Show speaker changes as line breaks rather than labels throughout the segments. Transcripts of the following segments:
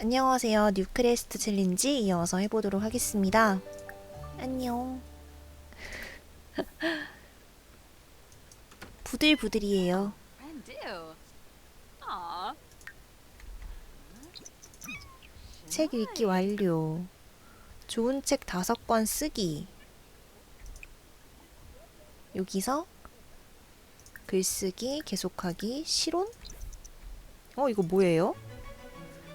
안녕하세요. 뉴크레스트 챌린지 이어서 해보도록 하겠습니다. 안녕. 부들부들이에요. 책 읽기 완료. 좋은 책 다섯 권 쓰기. 여기서 글쓰기, 계속하기, 실온? 어, 이거 뭐예요?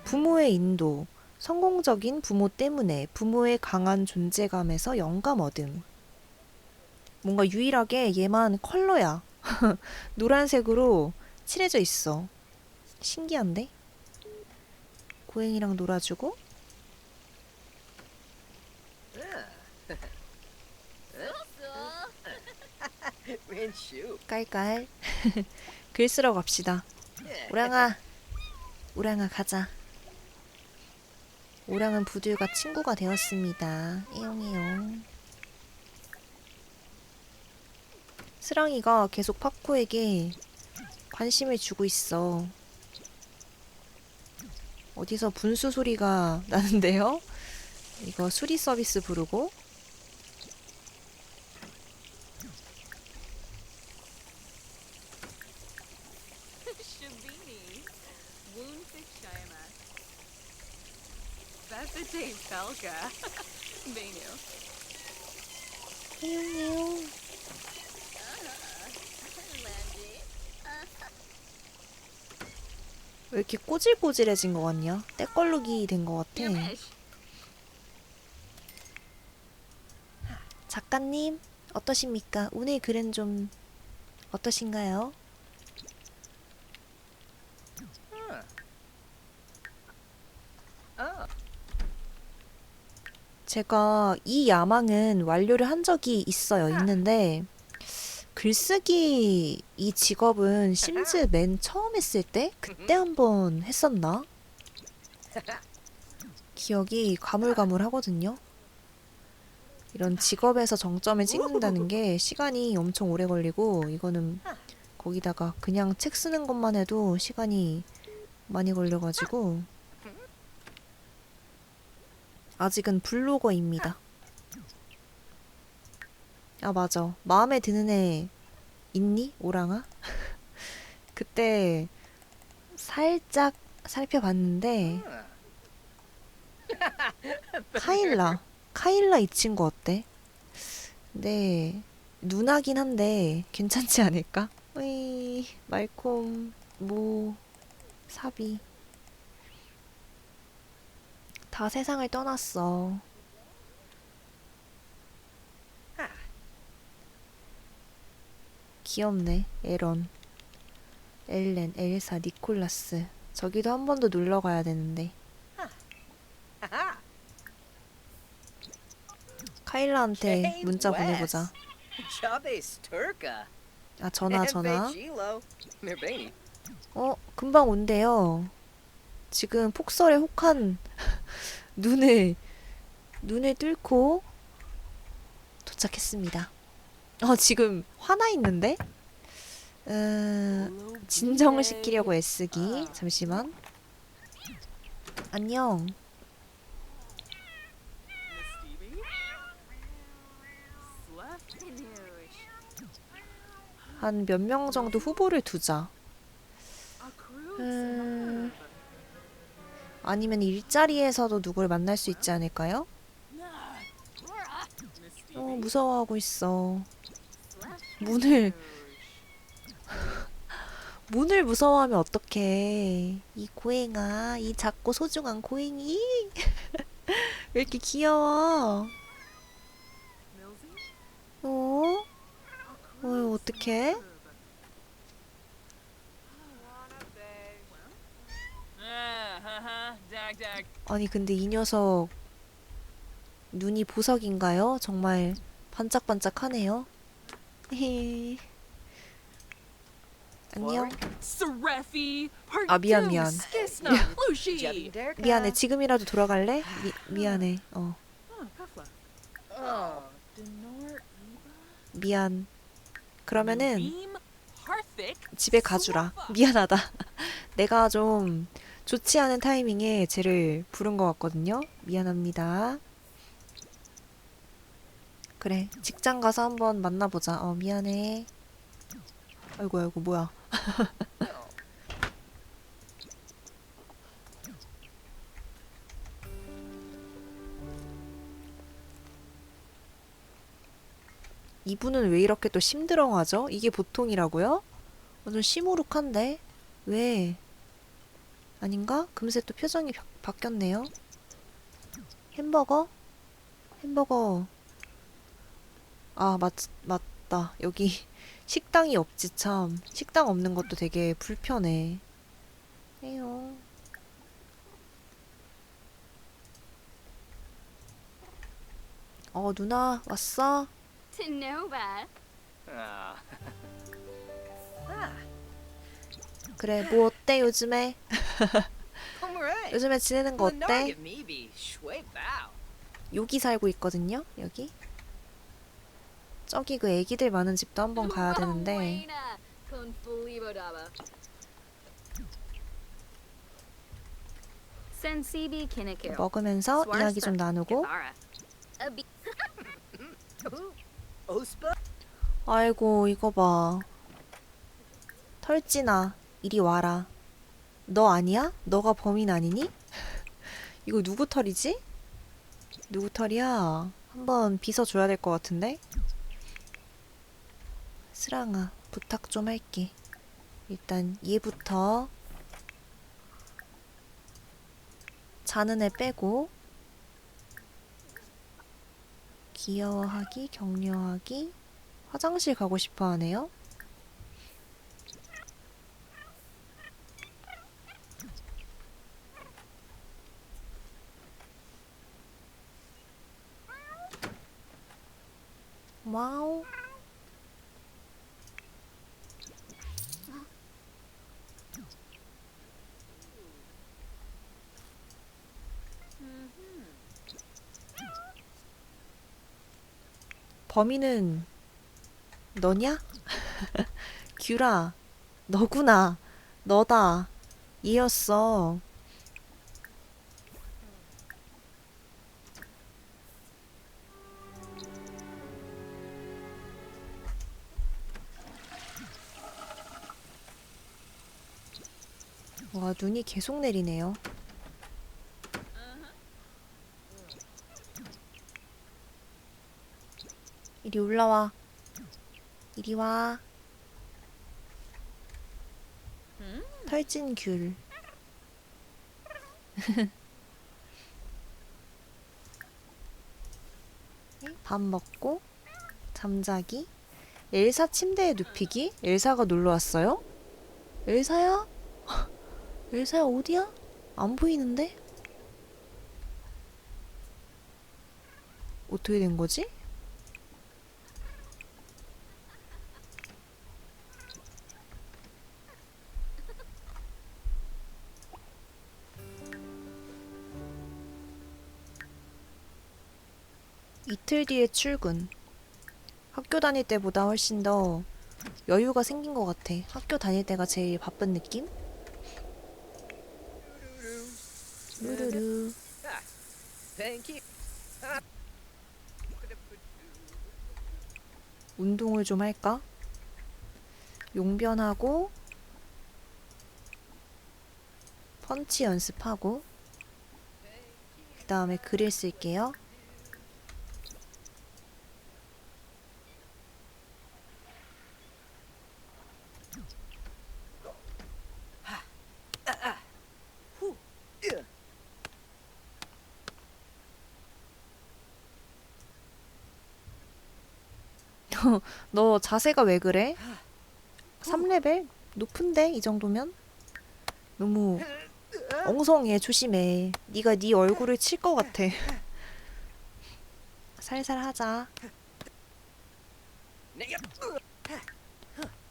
부모의 인도. 성공적인 부모 때문에 부모의 강한 존재감에서 영감 얻음. 뭔가 유일하게 얘만 컬러야. 노란색으로 칠해져 있어. 신기한데? 고양이랑 놀아주고. 깔깔 글 쓰러 갑시다 오랑아 오랑아 가자 오랑은 부들과 친구가 되었습니다. 에용에용 스랑이가 계속 파코에게 관심을 주고 있어. 어디서 분수 소리가 나는데요? 이거 수리 서비스 부르고
Felka. Benu.
에용에용 왜 이렇게 꼬질꼬질해진 것 같냐? 때걸룩이 된 것 같아. 작가님, 어떠십니까? 오늘 글은 좀 어떠신가요?
어.
제가 이 야망은 완료를 한 적이 있어요. 있는데 글쓰기 이 직업은 심즈 맨 처음 했을 때 그때 한번 했었나? 기억이 가물가물하거든요. 이런 직업에서 정점을 찍는다는 게 시간이 엄청 오래 걸리고 이거는 거기다가 그냥 책 쓰는 것만 해도 시간이 많이 걸려가지고 아직은 블로거입니다. 아 맞아 마음에 드는 애 있니 오랑아? 그때 살짝 살펴봤는데 카일라 카일라 이 친구 어때? 네 누나긴 한데 괜찮지 않을까? 으이 말콤 모 사비 다 세상을 떠났어. 귀엽네 에런 엘렌 엘사 니콜라스 저기도 한 번 더 놀러 가야 되는데
하하.
카일라한테 문자. 보내보자. 아 전화 전화. 어 금방 온대요 지금 폭설에 혹한 눈을 눈을 뚫고 도착했습니다. 어 지금 화나 있는데? 음, 진정을 시키려고 애쓰기. 잠시만. 안녕. 한 몇 명 정도 후보를 두자. 음, 아니면 일자리에서도 누굴 만날 수 있지 않을까요? 어 무서워하고 있어. 문을. 문을 무서워하면 어떡해. 이 고행아 이 작고 소중한 고행이. 왜 이렇게 귀여워? 어? 어휴 어떡해 아니 근데 이 녀석 눈이 보석인가요? 정말 반짝반짝하네요. 안녕. 아, 미안, 미안. 미안해. 지금이라도 돌아갈래? 미, 미안해. 어. 미안. 그러면은. 집에 가주라. 미안하다. 내가 좀 좋지 않은 타이밍에 쟤를 부른 것 같거든요. 미안합니다. 그래, 직장 가서 한번 만나보자. 어, 미안해. 아이고, 아이고, 뭐야. 이분은 왜 이렇게 또 심드렁하죠? 이게 보통이라고요? 완전 시무룩한데? 왜? 아닌가? 금세 또 표정이 바, 바뀌었네요. 햄버거? 햄버거. 아, 맞, 맞다. 여기 식당이 없지, 참. 식당 없는 것도 되게 불편해. 에요. 어, 누나, 왔어? 그래, 뭐 어때, 요즘에? 요즘에 지내는 거 어때? 여기 살고 있거든요, 여기. 저기 그 애기들 많은 집도 한번 가야 되는데. 먹으면서 이야기 좀 나누고? 아이고 이거 봐 털진아 이리 와라 너 아니야? 너가 범인 아니니? 이거 누구 털이지? 누구 털이야? 한번 빗어줘야 될 것 같은데? 스랑아 부탁 좀 할게 일단 얘부터 자는 애 빼고 귀여워하기, 격려하기, 화장실 가고 싶어 하네요. 와우. 범인은 너냐? 규라, 너구나. 너다. 얘였어. 눈이 계속 내리네요. 이리 올라와. 이리 와. 털진 귤. 밥 먹고 잠자기. 엘사 침대에 눕히기? 엘사가 놀러 왔어요? 엘사야? 엘사야 어디야? 안 보이는데? 어떻게 된 거지? 이틀 뒤에 출근. 학교 다닐 때보다 훨씬 더 여유가 생긴 것 같아. 학교 다닐 때가 제일 바쁜 느낌?
You.
운동을 좀 할까? 용변하고 펀치 연습하고 그 다음에 글을 쓸게요. 너 자세가 왜 그래? 3레벨? 높은데 이 정도면? 너무 엉성해 조심해 네가 네 얼굴을 칠 것 같아 살살 하자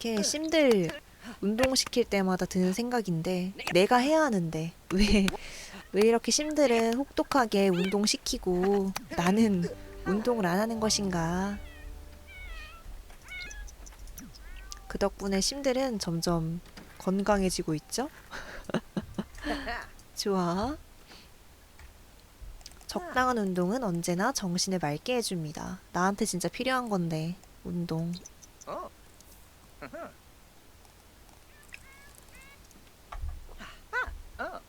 이렇게 심들 운동시킬 때마다 드는 생각인데 내가 해야 하는데 왜, 왜 이렇게 심들은 혹독하게 운동시키고 나는 운동을 안 하는 것인가 그 덕분에 심들은 점점 건강해지고 있죠? 좋아. 적당한 운동은 언제나 정신을 맑게 해줍니다. 나한테 진짜 필요한 건데, 운동.
oh. oh.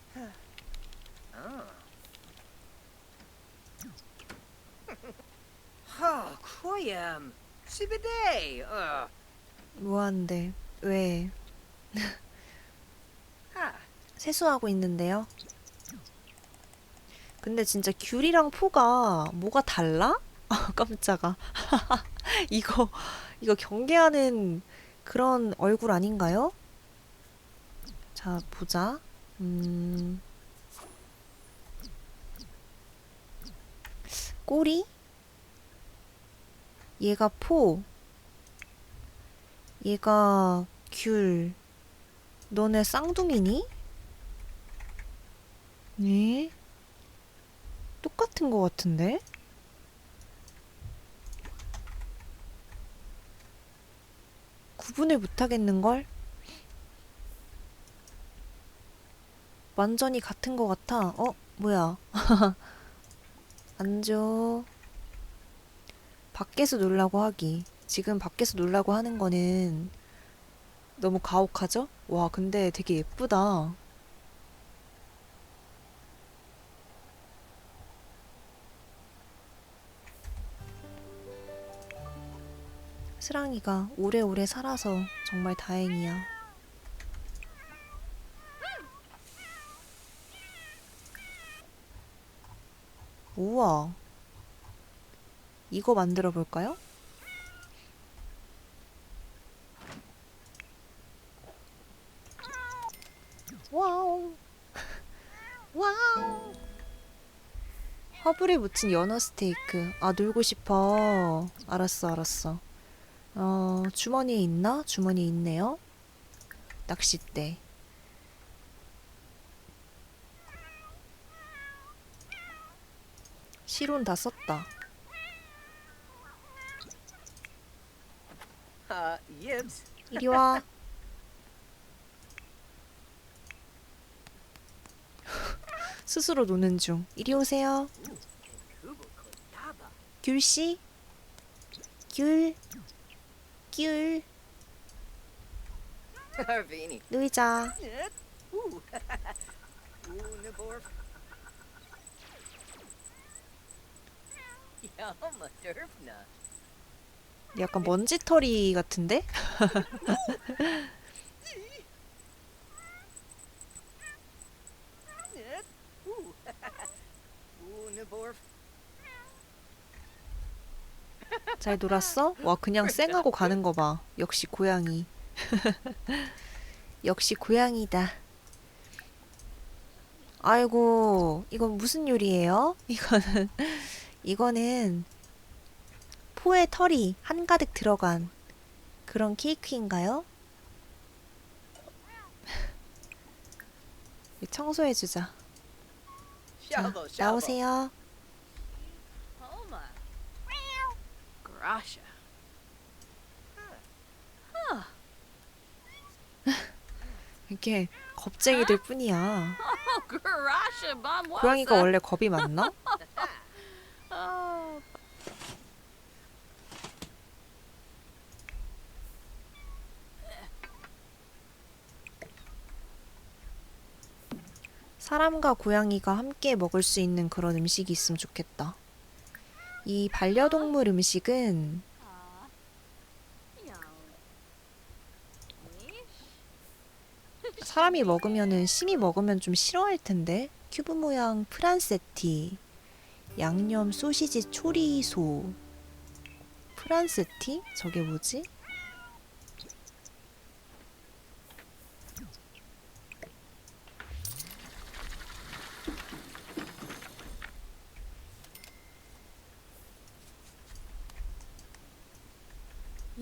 oh. Oh, Koyam. Sibide. Uh.
뭐하는데? 왜?
Ah.
세수하고 있는데요. 근데 진짜 귤이랑 포가 뭐가 달라? 아, 깜짝아. 이거, 이거 경계하는 그런 얼굴 아닌가요? 자, 보자. 음. 꼬리? 얘가 포. 얘가 귤. 너네 쌍둥이니? 네? 똑같은 것 같은데? 구분을 못하겠는걸? 완전히 같은 것 같아. 어? 뭐야? 앉아. 밖에서 놀라고 하기. 지금 밖에서 놀라고 하는 거는 너무 가혹하죠? 와, 근데 되게 예쁘다. 스랑이가 오래오래 살아서 정말 다행이야. 우와. 이거 만들어 볼까요? 와우. 와우. 화불에 묻힌 연어 스테이크. 아, 놀고 싶어. 알았어, 알았어. 어, 주머니에 있나? 주머니에 있네요. 낚싯대. 실온 다 썼다.
Yibs.
이리 와. 스스로 노는 중. 이리 오세요.
Kodaba.
귤 씨. 귤. 놀자. 약간 먼지털이 같은데? 잘 놀았어? 와, 그냥 쌩하고 가는 거 봐. 역시 고양이. 역시 고양이다. 아이고, 이건 무슨 요리예요? 이거는, 이거는 포에 털이 한가득 들어간 그런 케이크인가요? 청소해주자. 자. 나오세요. 이렇게 겁쟁이들 뿐이야.
Oh,
고양이가? 원래 겁이 많나?
Oh,
사람과 고양이가 함께 먹을 수 있는 그런 음식이 있으면 좋겠다. 이 반려동물 음식은. 사람이 먹으면은 심이 먹으면 좀 싫어할 텐데. 큐브 모양 프란세티, 양념 소시지 초리소. 프란세티? 저게 뭐지?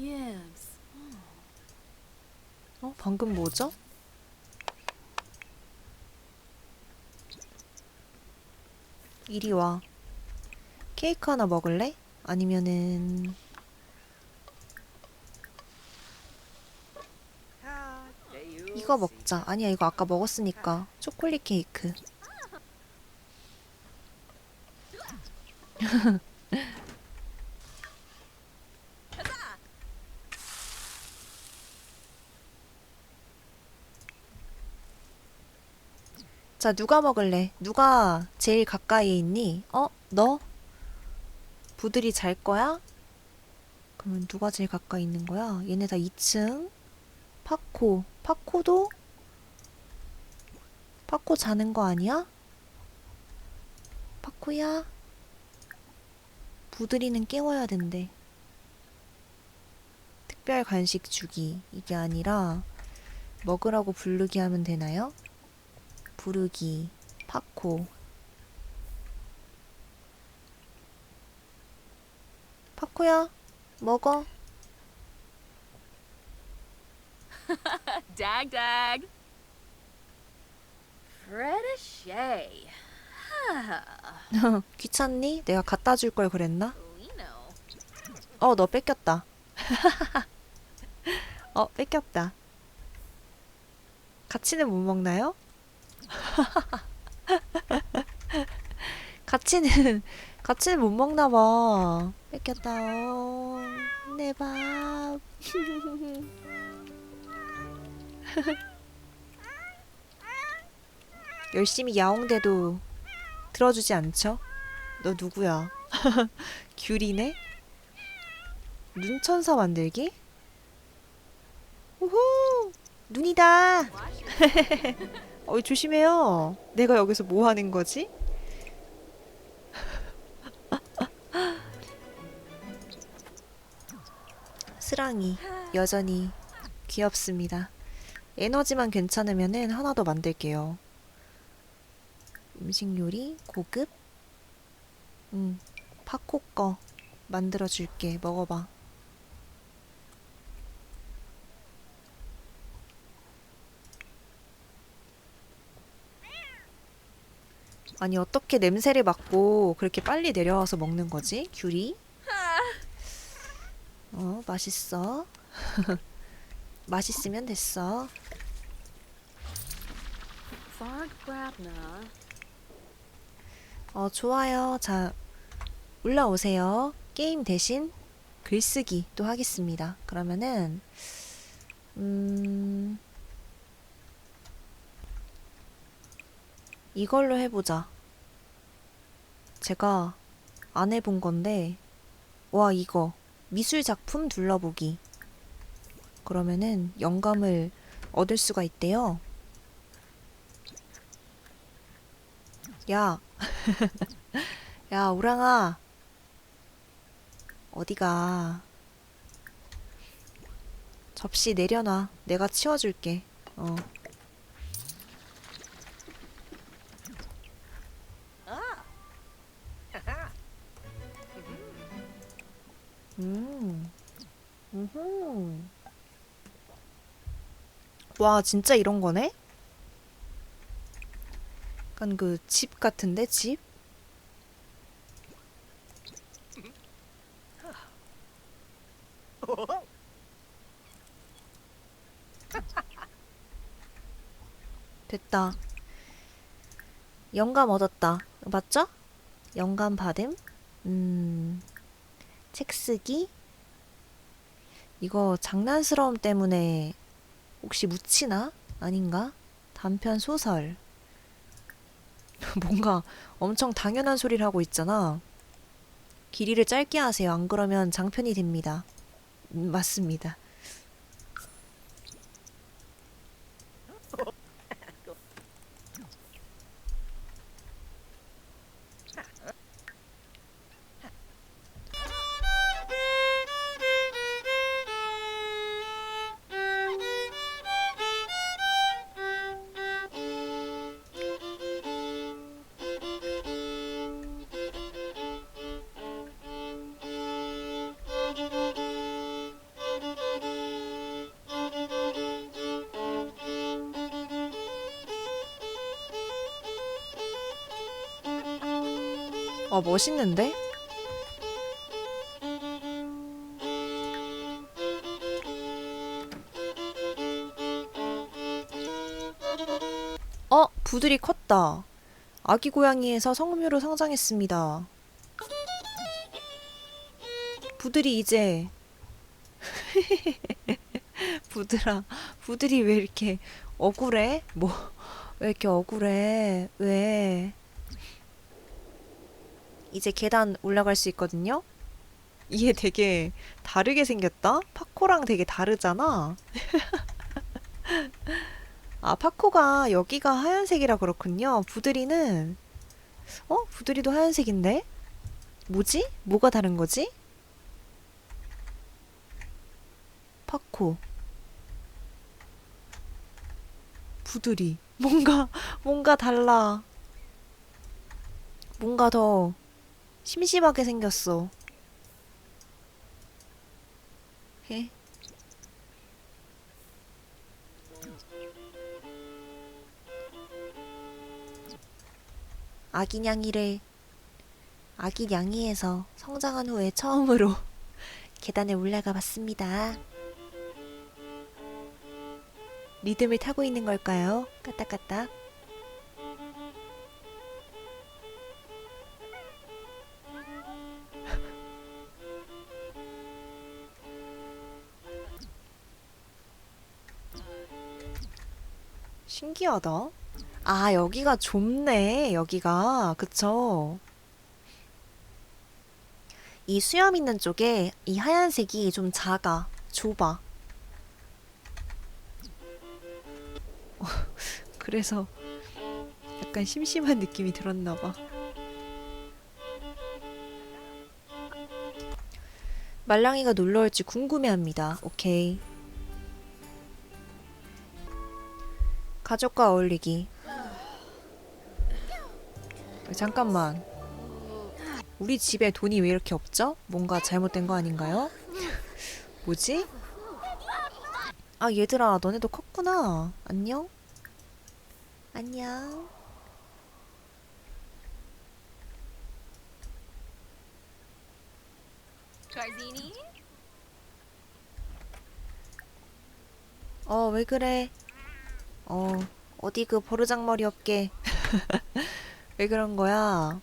yes.
어, 방금 뭐죠? 이리 와. 케이크 하나 먹을래? 아니면은 이거 먹자. 아니야, 이거 아까 먹었으니까. 초콜릿 케이크. 자, 누가 먹을래? 누가 제일 가까이에 있니? 어? 너? 부들이 잘 거야? 그러면 누가 제일 가까이 있는 거야? 얘네 다 2층. 파코. 파코도? 파코 자는 거 아니야? 파코야? 부들이는 깨워야 된대. 특별 간식 주기. 이게 아니라 먹으라고 부르기 하면 되나요? 부르기. 파코. 파코야, 먹어.
Dag dag.
Fred a Shay.
귀찮니? 내가 갖다 줄 걸 그랬나?
Lino.
어, 너 뺏겼다. 어, 뺏겼다. 같이는 못 먹나요? 같이는, 같이는 못 먹나 봐. 뺏겼다. 어, 내 밥. 열심히 야옹대도 들어주지 않죠? 너 누구야? 귤이네? 눈천사 만들기? 우후! 눈이다! 어, 조심해요. 내가 여기서 뭐 하는 거지? 스랑이 여전히 귀엽습니다. 에너지만 괜찮으면은 하나 더 만들게요. 음식 요리 고급? 응, 파코 거 만들어 줄게. 먹어봐. 아니 어떻게 냄새를 맡고 그렇게 빨리 내려와서 먹는 거지? 귤이? 어 맛있어. 맛있으면 됐어. 어 좋아요. 자 올라오세요. 게임 대신 글쓰기 또 하겠습니다. 그러면은 음 이걸로 해보자. 제가 안 해본 건데 와 이거 미술 작품 둘러보기. 그러면은 영감을 얻을 수가 있대요. 야, 야 오랑아, 어디가? 접시 내려놔. 내가 치워줄게. 어. 음. 와, 진짜 이런 거네? 약간 그 집 같은데, 집? 됐다. 영감 얻었다. 맞죠? 영감 받음? 음, 책 쓰기? 이거 장난스러움 때문에 혹시 묻히나? 아닌가? 단편 소설. 뭔가 엄청 당연한 소리를 하고 있잖아. 길이를 짧게 하세요. 안 그러면 장편이 됩니다. 음, 맞습니다. 어, 멋있는데? 부들이 컸다. 아기 고양이에서 성묘로 성장했습니다. 부들이 이제 부들아, 부들이 왜 이렇게 억울해? 뭐, 왜 이렇게 억울해? 왜? 이제 계단 올라갈 수 있거든요? 이게 되게 다르게 생겼다? 파코랑 되게 다르잖아? 아, 파코가 여기가 하얀색이라 그렇군요. 부들이는, 어? 부들이도 하얀색인데? 뭐지? 뭐가 다른 거지? 파코. 부들이. 뭔가, 뭔가 달라. 뭔가 더 심심하게 생겼어. 해. 아기냥이를 아기냥이에서 성장한 후에 처음으로 계단에 올라가 봤습니다. 리듬을 타고 있는 걸까요? 까딱까딱. 신기하다. 아, 여기가 좁네. 여기가. 그쵸? 이 수염 있는 쪽에 이 하얀색이 좀 작아. 좁아. 그래서 약간 심심한 느낌이 들었나 봐. 말랑이가 놀러 올지 궁금해합니다. 오케이. 가족과 어울리기. 잠깐만. 우리 집에 돈이 왜 이렇게 없죠? 뭔가 잘못된 거 아닌가요? 뭐지? 아, 얘들아, 너네도 컸구나. 안녕? 안녕. 어, 왜 그래? 어, 어디 그 버르장머리 없게. 왜 그런 거야?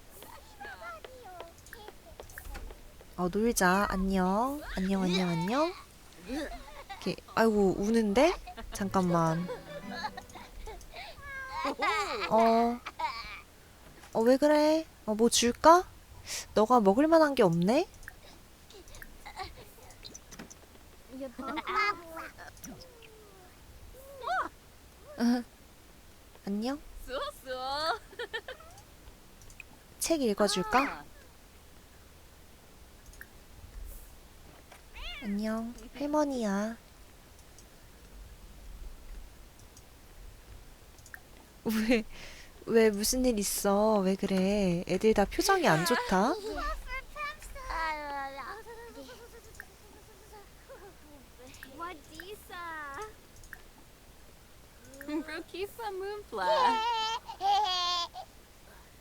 어, 놀자. 안녕. 안녕, 안녕, 안녕. 이렇게, 아이고, 우는데? 잠깐만. 어, 어, 왜 그래? 어, 뭐 줄까? 너가 먹을 만한 게 없네? 으, 안녕?
Sul
책 읽어줄까? 안녕, 할머니야. 왜, 왜 무슨 일 있어? 왜 그래? 애들 다 표정이 안 좋다?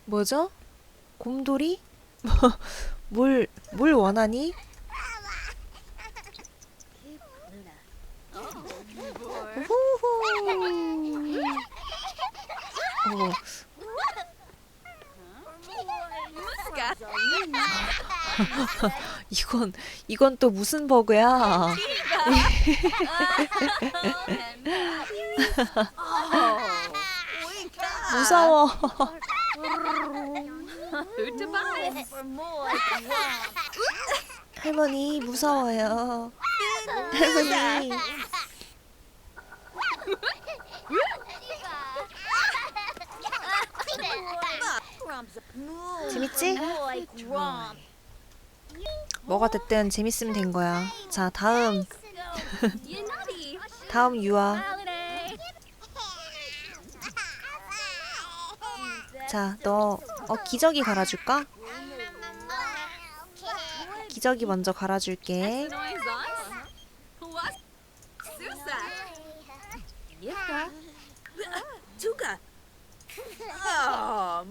뭐죠? 곰돌이? 뭘, 뭘 원하니? 후후. 어, 이건, 이건 또 무슨 버그야? 무서워. 할머니 무서워요. 할머니. 재밌지? 뭐가 됐든 재밌으면 된 거야. 자, 다음. 다음 유아. 자, 너 어, 기저귀 갈아줄까? 기저귀 먼저 갈아줄게.
Oh.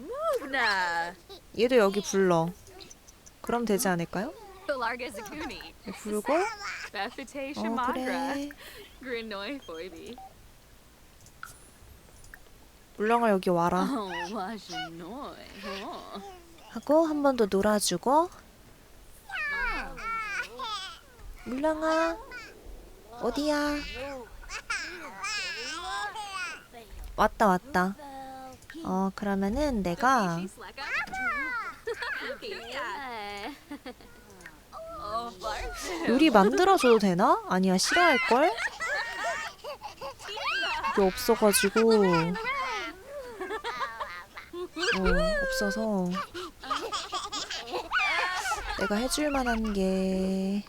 얘도 여기 불러. 그럼 되지 않을까요? 부르고 어. 그래. 물렁아 여기 와라.
Oh.
하고 한 번 더 놀아주고 물렁아 어디야? 왔다 왔다. 어 그러면은 내가. 요리 만들어줘도 되나? 아니야 싫어할 걸? 이게 없어가지고 어 없어서. 내가 해줄 만한 게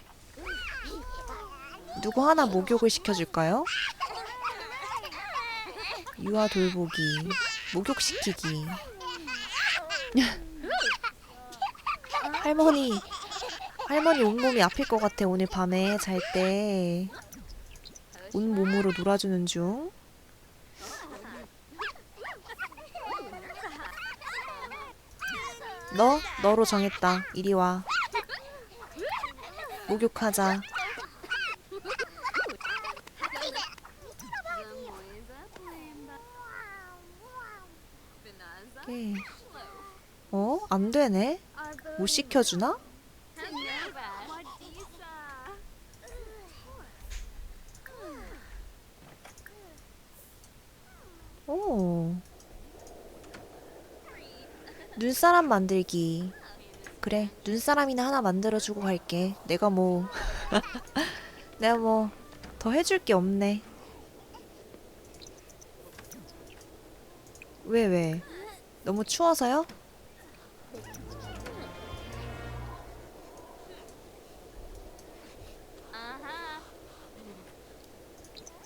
누구 하나 목욕을 시켜줄까요? 유아 돌보기 목욕시키기. 할머니 할머니 온몸이 아플 것 같아 오늘 밤에 잘 때. 온몸으로 놀아주는 중 너? 너로 정했다 이리 와 목욕하자 예. 어? 안 되네? 못 시켜주나? 눈사람 만들기. 그래, 눈사람이나 하나 만들어주고 갈게. 내가 뭐, 내가 뭐, 더 해줄 게 없네. 왜, 왜? 너무 추워서요?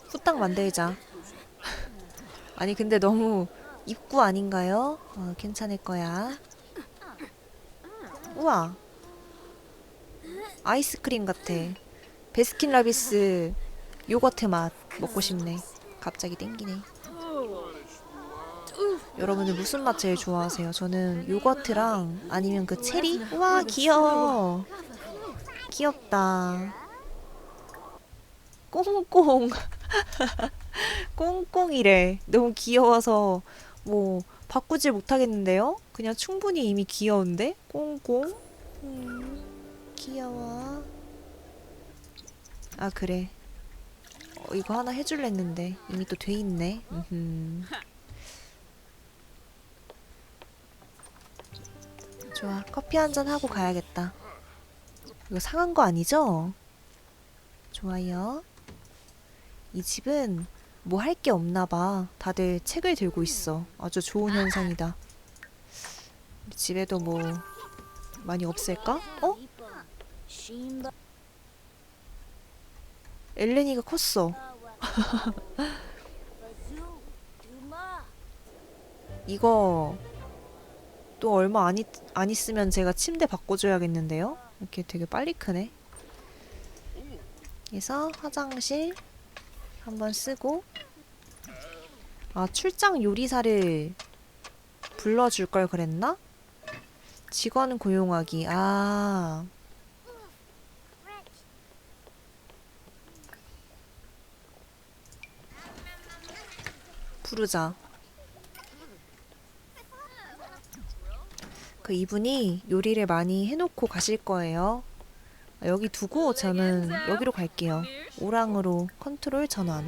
후딱 만들자. 아니 근데 너무 입구 아닌가요? 어, 괜찮을 거야. 우와. 아이스크림 같아. 베스킨라빈스 요거트 맛 먹고 싶네. 갑자기 땡기네. 여러분들 무슨 맛 제일 좋아하세요? 저는 요거트랑 아니면 그 체리? 우와 귀여워. 귀엽다. 꽁꽁. 꽁꽁이래. 너무 귀여워서 뭐 바꾸질 못하겠는데요? 그냥 충분히 이미 귀여운데? 꽁꽁. 음, 귀여워. 아 그래. 어, 이거 하나 해줄랬는데 이미 또 돼 있네. 음흠. 좋아. 커피 한 잔 하고 가야겠다. 이거 상한 거 아니죠? 좋아요. 이 집은 뭐 할 게 없나 봐. 다들 책을 들고 있어. 아주 좋은 현상이다. 집에도 뭐 많이 없을까? 어? 엘렌이가 컸어. 이거 또 얼마 안, 있, 안 있으면 제가 침대 바꿔줘야겠는데요? 이렇게 되게 빨리 크네. 그래서 화장실 한번 쓰고. 아 출장 요리사를 불러줄 걸 그랬나? 직원 고용하기. 아. 부르자. 그 이분이 요리를 많이 해놓고 가실 거예요 여기 두고 저는 여기로 갈게요. 오랑으로 컨트롤 전환